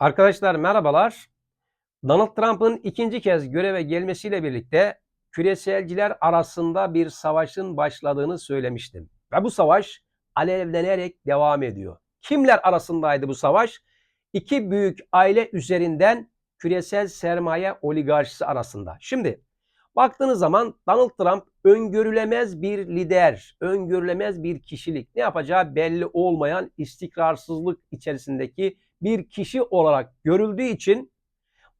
Arkadaşlar merhabalar. Donald Trump'ın ikinci kez göreve gelmesiyle birlikte küreselciler arasında bir savaşın başladığını söylemiştim. Ve bu savaş alevlenerek devam ediyor. Kimler arasındaydı bu savaş? İki büyük aile üzerinden küresel sermaye oligarşisi arasında. Şimdi baktığınız zaman Donald Trump öngörülemez bir lider, öngörülemez bir kişilik. Ne yapacağı belli olmayan istikrarsızlık içerisindeki bir kişi olarak görüldüğü için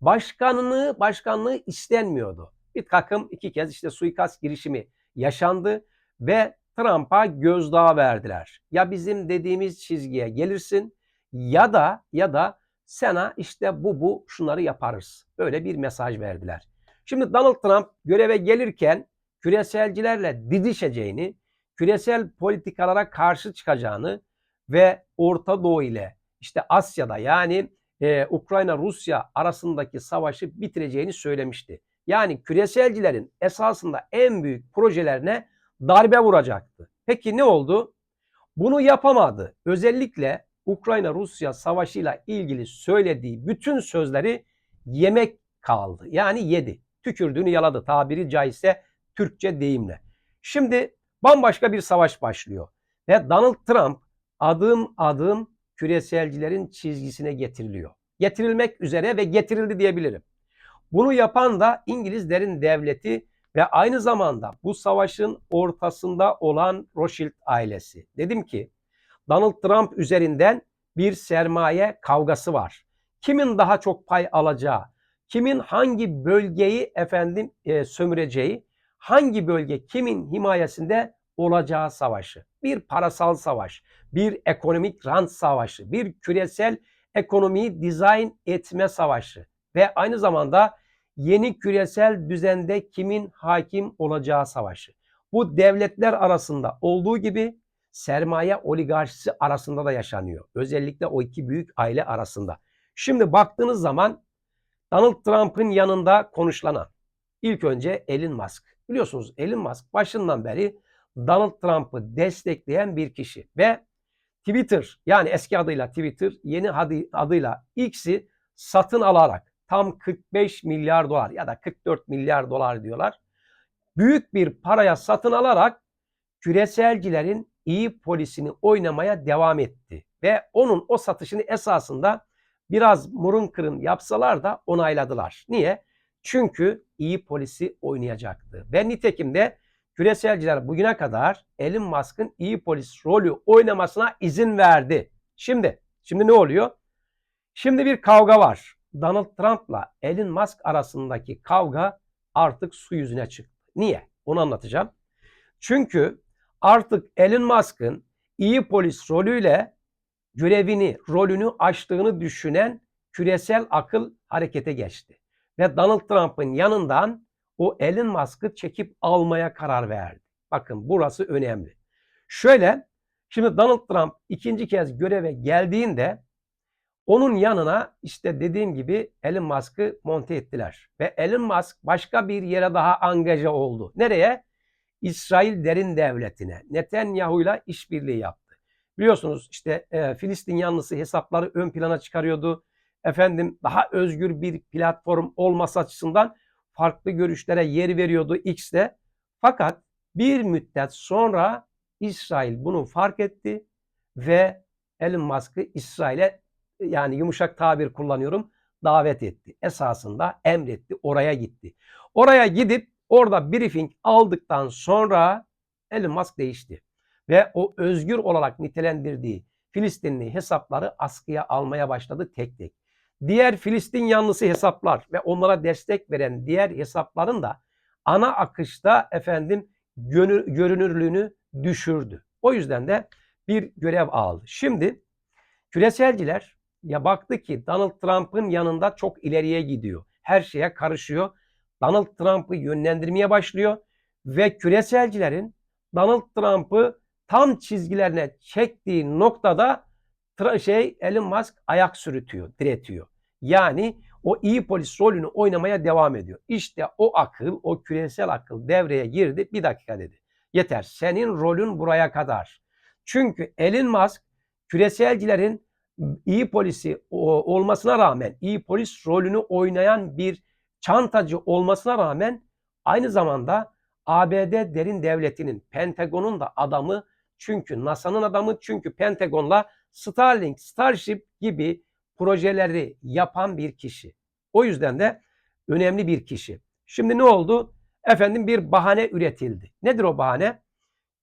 başkanlığı başkanlığı istenmiyordu. Bir takım iki kez işte suikast girişimi yaşandı ve Trump'a gözdağı verdiler. Ya bizim dediğimiz çizgiye gelirsin ya da ya da sana işte bu bu şunları yaparız. Böyle bir mesaj verdiler. Şimdi Donald Trump göreve gelirken küreselcilerle didişeceğini, küresel politikalara karşı çıkacağını ve Orta Doğu ile işte Asya'da yani e, Ukrayna-Rusya arasındaki savaşı bitireceğini söylemişti. Yani küreselcilerin esasında en büyük projelerine darbe vuracaktı. Peki ne oldu? Bunu yapamadı. Özellikle Ukrayna-Rusya savaşıyla ilgili söylediği bütün sözleri yemek kaldı. Yani yedi. Tükürdüğünü yaladı tabiri caizse Türkçe deyimle. Şimdi bambaşka bir savaş başlıyor. Ve Donald Trump adım adım küreselcilerin çizgisine getiriliyor. Getirilmek üzere ve getirildi diyebilirim. Bunu yapan da İngilizlerin devleti ve aynı zamanda bu savaşın ortasında olan Rothschild ailesi. Dedim ki Donald Trump üzerinden bir sermaye kavgası var. Kimin daha çok pay alacağı, kimin hangi bölgeyi efendim e, sömüreceği, hangi bölge kimin himayesinde olacağı savaşı. Bir parasal savaş, bir ekonomik rant savaşı, bir küresel ekonomiyi dizayn etme savaşı ve aynı zamanda yeni küresel düzende kimin hakim olacağı savaşı. Bu devletler arasında olduğu gibi sermaye oligarşisi arasında da yaşanıyor. Özellikle o iki büyük aile arasında. Şimdi baktığınız zaman Donald Trump'ın yanında konuşlanan ilk önce Elon Musk. Biliyorsunuz Elon Musk başından beri Donald Trump'ı destekleyen bir kişi ve Twitter yani eski adıyla Twitter yeni adı, adıyla X'i satın alarak tam 45 milyar dolar ya da 44 milyar dolar diyorlar. Büyük bir paraya satın alarak küreselcilerin iyi polisini oynamaya devam etti. Ve onun o satışını esasında biraz murun kırın yapsalar da onayladılar. Niye? Çünkü iyi polisi oynayacaktı. Ve nitekim de küreselciler bugüne kadar Elon Musk'ın iyi polis rolü oynamasına izin verdi. Şimdi, şimdi ne oluyor? Şimdi bir kavga var. Donald Trump'la Elon Musk arasındaki kavga artık su yüzüne çıktı. Niye? Onu anlatacağım. Çünkü artık Elon Musk'ın iyi polis rolüyle görevini, rolünü aştığını düşünen küresel akıl harekete geçti. Ve Donald Trump'ın yanından o Elon Musk'ı çekip almaya karar verdi. Bakın burası önemli. Şöyle, şimdi Donald Trump ikinci kez göreve geldiğinde onun yanına işte dediğim gibi Elon Musk'ı monte ettiler. Ve Elon Musk başka bir yere daha angaja oldu. Nereye? İsrail derin devletine. Netanyahu'yla işbirliği yaptı. Biliyorsunuz işte e, Filistin yanlısı hesapları ön plana çıkarıyordu. Efendim daha özgür bir platform olması açısından farklı görüşlere yer veriyordu X'de. Fakat bir müddet sonra İsrail bunu fark etti ve Elon Musk'ı İsrail'e yani yumuşak tabir kullanıyorum davet etti. Esasında emretti, oraya gitti. Oraya gidip orada briefing aldıktan sonra Elon Musk değişti. Ve o özgür olarak nitelendirdiği Filistinli hesapları askıya almaya başladı tek tek diğer Filistin yanlısı hesaplar ve onlara destek veren diğer hesapların da ana akışta efendim görünürlüğünü düşürdü. O yüzden de bir görev aldı. Şimdi küreselciler ya baktı ki Donald Trump'ın yanında çok ileriye gidiyor. Her şeye karışıyor. Donald Trump'ı yönlendirmeye başlıyor ve küreselcilerin Donald Trump'ı tam çizgilerine çektiği noktada şey Elon Musk ayak sürütüyor, diretiyor. Yani o iyi polis rolünü oynamaya devam ediyor. İşte o akıl, o küresel akıl devreye girdi. Bir dakika dedi. Yeter. Senin rolün buraya kadar. Çünkü Elon Musk küreselcilerin iyi polisi olmasına rağmen, iyi polis rolünü oynayan bir çantacı olmasına rağmen aynı zamanda ABD derin devletinin, Pentagon'un da adamı çünkü NASA'nın adamı çünkü Pentagon'la Starlink, Starship gibi projeleri yapan bir kişi. O yüzden de önemli bir kişi. Şimdi ne oldu? Efendim bir bahane üretildi. Nedir o bahane?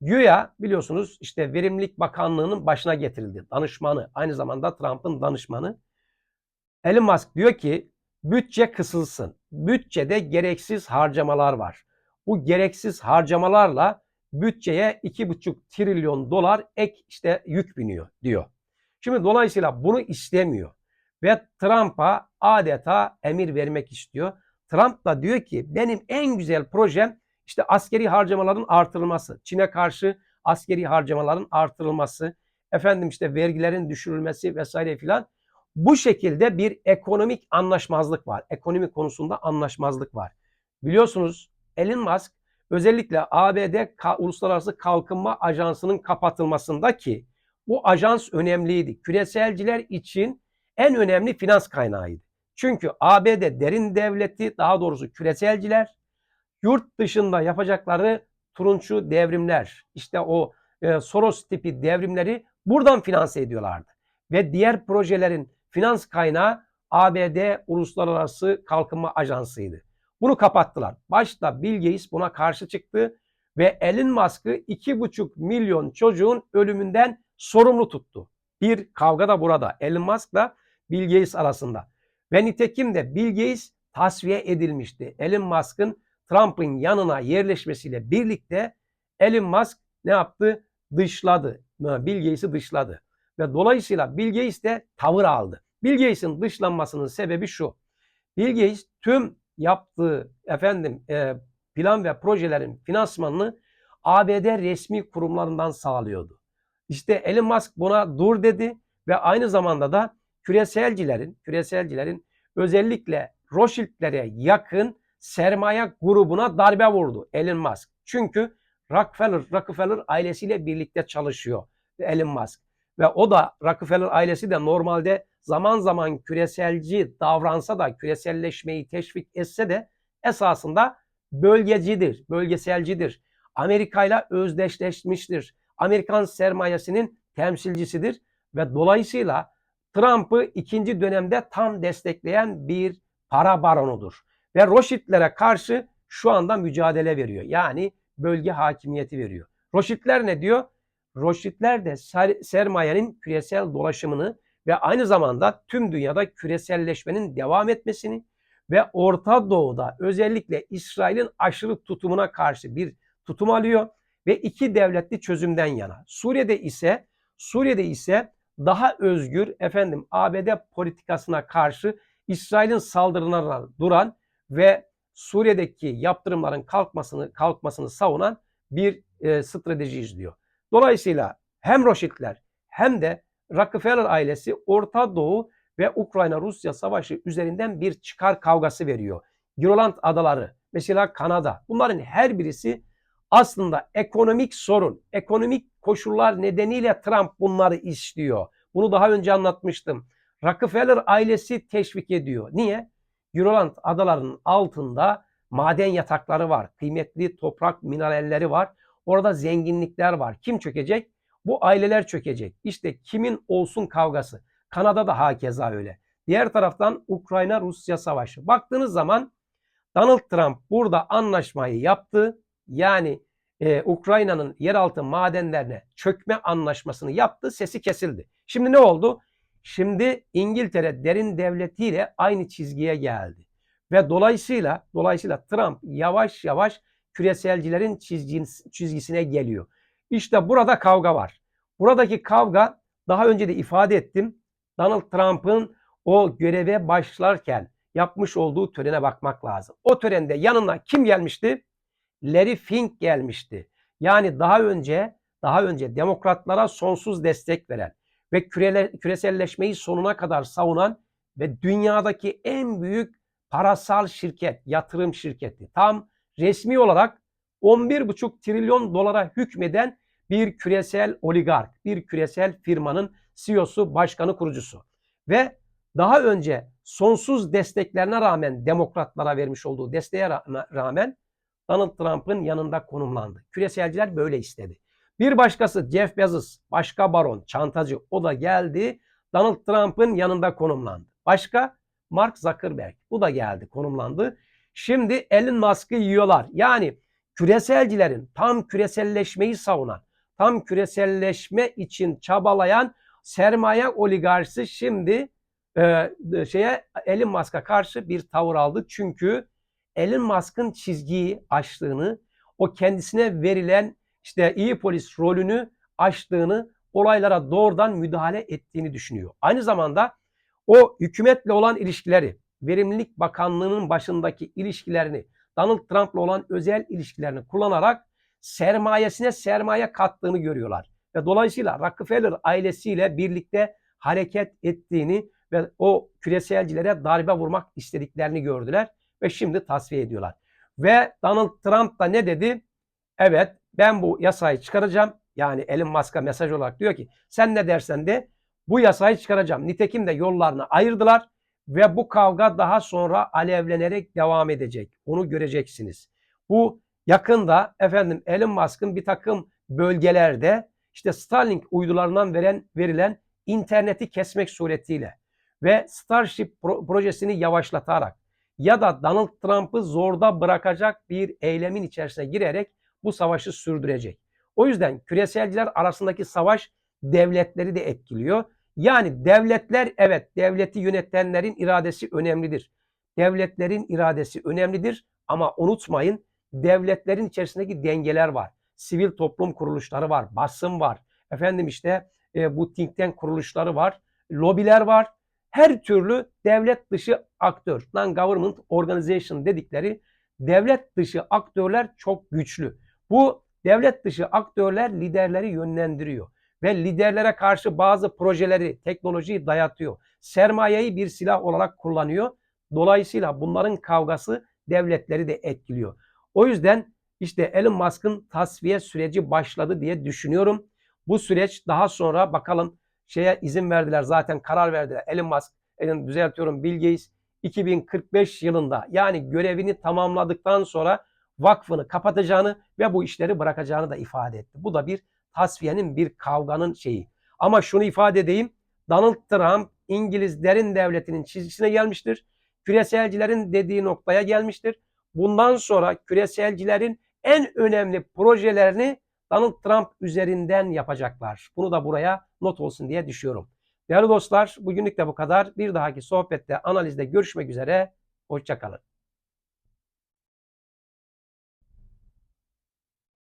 Güya biliyorsunuz işte Verimlilik Bakanlığı'nın başına getirildi. Danışmanı, aynı zamanda Trump'ın danışmanı. Elon Musk diyor ki bütçe kısılsın. Bütçede gereksiz harcamalar var. Bu gereksiz harcamalarla bütçeye 2,5 trilyon dolar ek işte yük biniyor diyor. Şimdi dolayısıyla bunu istemiyor ve Trump'a adeta emir vermek istiyor. Trump da diyor ki benim en güzel projem işte askeri harcamaların artırılması, Çin'e karşı askeri harcamaların artırılması, efendim işte vergilerin düşürülmesi vesaire filan. Bu şekilde bir ekonomik anlaşmazlık var. Ekonomi konusunda anlaşmazlık var. Biliyorsunuz Elon Musk özellikle ABD Uluslararası Kalkınma Ajansı'nın kapatılmasında ki bu ajans önemliydi. Küreselciler için en önemli finans kaynağıydı. Çünkü ABD derin devleti daha doğrusu küreselciler yurt dışında yapacakları turunçu devrimler işte o e, Soros tipi devrimleri buradan finanse ediyorlardı. Ve diğer projelerin finans kaynağı ABD Uluslararası Kalkınma Ajansı'ydı. Bunu kapattılar. Başta Bill Gates buna karşı çıktı ve Elon Musk'ı 2,5 milyon çocuğun ölümünden sorumlu tuttu. Bir kavga da burada Elon Musk'la Bill Gates arasında. Ve nitekim de Bill Gates tasfiye edilmişti. Elon Musk'ın Trump'ın yanına yerleşmesiyle birlikte Elon Musk ne yaptı? Dışladı. Bill Gates'i dışladı. Ve dolayısıyla Bill Gates de tavır aldı. Bill Gates'in dışlanmasının sebebi şu. Bill Gates tüm yaptığı efendim e, plan ve projelerin finansmanını ABD resmi kurumlarından sağlıyordu. İşte Elon Musk buna dur dedi ve aynı zamanda da küreselcilerin küreselcilerin özellikle Rothschild'lere yakın sermaye grubuna darbe vurdu Elon Musk. Çünkü Rockefeller, Rockefeller ailesiyle birlikte çalışıyor Elon Musk. Ve o da Rockefeller ailesi de normalde zaman zaman küreselci davransa da küreselleşmeyi teşvik etse de esasında bölgecidir, bölgeselcidir. Amerika ile özdeşleşmiştir. Amerikan sermayesinin temsilcisidir ve dolayısıyla Trump'ı ikinci dönemde tam destekleyen bir para baronudur. Ve Rothschild'lere karşı şu anda mücadele veriyor. Yani bölge hakimiyeti veriyor. Rothschild'ler ne diyor? Rothschild'ler de sermayenin küresel dolaşımını ve aynı zamanda tüm dünyada küreselleşmenin devam etmesini ve Orta Doğu'da özellikle İsrail'in aşırı tutumuna karşı bir tutum alıyor ve iki devletli çözümden yana. Suriye'de ise Suriye'de ise daha özgür efendim ABD politikasına karşı İsrail'in saldırılarına duran ve Suriye'deki yaptırımların kalkmasını kalkmasını savunan bir e, strateji izliyor. Dolayısıyla hem Rothschild'ler hem de Rockefeller ailesi Orta Doğu ve Ukrayna-Rusya savaşı üzerinden bir çıkar kavgası veriyor. Grönland adaları, mesela Kanada bunların her birisi aslında ekonomik sorun, ekonomik koşullar nedeniyle Trump bunları istiyor. Bunu daha önce anlatmıştım. Rockefeller ailesi teşvik ediyor. Niye? Grönland adalarının altında maden yatakları var. Kıymetli toprak mineralleri var. Orada zenginlikler var. Kim çökecek? Bu aileler çökecek. İşte kimin olsun kavgası. Kanada da hakeza öyle. Diğer taraftan Ukrayna-Rusya savaşı. Baktığınız zaman Donald Trump burada anlaşmayı yaptı. Yani e, Ukrayna'nın yeraltı madenlerine çökme anlaşmasını yaptı. Sesi kesildi. Şimdi ne oldu? Şimdi İngiltere derin devletiyle aynı çizgiye geldi. Ve dolayısıyla dolayısıyla Trump yavaş yavaş küreselcilerin çizgisine geliyor. İşte burada kavga var. Buradaki kavga daha önce de ifade ettim. Donald Trump'ın o göreve başlarken yapmış olduğu törene bakmak lazım. O törende yanına kim gelmişti? Larry Fink gelmişti. Yani daha önce daha önce demokratlara sonsuz destek veren ve kürele, küreselleşmeyi sonuna kadar savunan ve dünyadaki en büyük parasal şirket, yatırım şirketi. Tam resmi olarak 11,5 trilyon dolara hükmeden bir küresel oligark, bir küresel firmanın CEO'su, başkanı, kurucusu. Ve daha önce sonsuz desteklerine rağmen demokratlara vermiş olduğu desteğe ra- rağmen Donald Trump'ın yanında konumlandı. Küreselciler böyle istedi. Bir başkası Jeff Bezos, başka baron, çantacı o da geldi. Donald Trump'ın yanında konumlandı. Başka Mark Zuckerberg. Bu da geldi, konumlandı. Şimdi Elon Musk'ı yiyorlar. Yani küreselcilerin tam küreselleşmeyi savunan, tam küreselleşme için çabalayan sermaye oligarşisi şimdi e, şeye Elon Musk'a karşı bir tavır aldı. Çünkü Elon Musk'ın çizgiyi aştığını, o kendisine verilen işte iyi polis rolünü aştığını, olaylara doğrudan müdahale ettiğini düşünüyor. Aynı zamanda o hükümetle olan ilişkileri, Verimlilik Bakanlığı'nın başındaki ilişkilerini, Donald Trump'la olan özel ilişkilerini kullanarak sermayesine sermaye kattığını görüyorlar. Ve dolayısıyla Rockefeller ailesiyle birlikte hareket ettiğini ve o küreselcilere darbe vurmak istediklerini gördüler ve şimdi tasfiye ediyorlar. Ve Donald Trump da ne dedi? Evet ben bu yasayı çıkaracağım. Yani Elon Musk'a mesaj olarak diyor ki sen ne dersen de bu yasayı çıkaracağım. Nitekim de yollarını ayırdılar ve bu kavga daha sonra alevlenerek devam edecek. Onu göreceksiniz. Bu yakında efendim Elon Musk'ın bir takım bölgelerde işte Starlink uydularından veren verilen interneti kesmek suretiyle ve Starship projesini yavaşlatarak ya da Donald Trump'ı zorda bırakacak bir eylemin içerisine girerek bu savaşı sürdürecek. O yüzden küreselciler arasındaki savaş devletleri de etkiliyor. Yani devletler evet devleti yönetenlerin iradesi önemlidir. Devletlerin iradesi önemlidir ama unutmayın devletlerin içerisindeki dengeler var. Sivil toplum kuruluşları var, basın var. Efendim işte e, bu think tank kuruluşları var, lobiler var. Her türlü devlet dışı aktör, non-government organization dedikleri devlet dışı aktörler çok güçlü. Bu devlet dışı aktörler liderleri yönlendiriyor ve liderlere karşı bazı projeleri, teknolojiyi dayatıyor. Sermayeyi bir silah olarak kullanıyor. Dolayısıyla bunların kavgası devletleri de etkiliyor. O yüzden işte Elon Musk'ın tasfiye süreci başladı diye düşünüyorum. Bu süreç daha sonra bakalım şeye izin verdiler zaten karar verdiler. Elon Musk, Elon düzeltiyorum Bill Gates 2045 yılında yani görevini tamamladıktan sonra vakfını kapatacağını ve bu işleri bırakacağını da ifade etti. Bu da bir tasfiyenin bir kavganın şeyi. Ama şunu ifade edeyim. Donald Trump İngilizlerin devletinin çizgisine gelmiştir. Küreselcilerin dediği noktaya gelmiştir. Bundan sonra küreselcilerin en önemli projelerini Donald Trump üzerinden yapacaklar. Bunu da buraya not olsun diye düşüyorum. Değerli dostlar bugünlük de bu kadar. Bir dahaki sohbette, analizde görüşmek üzere. Hoşçakalın.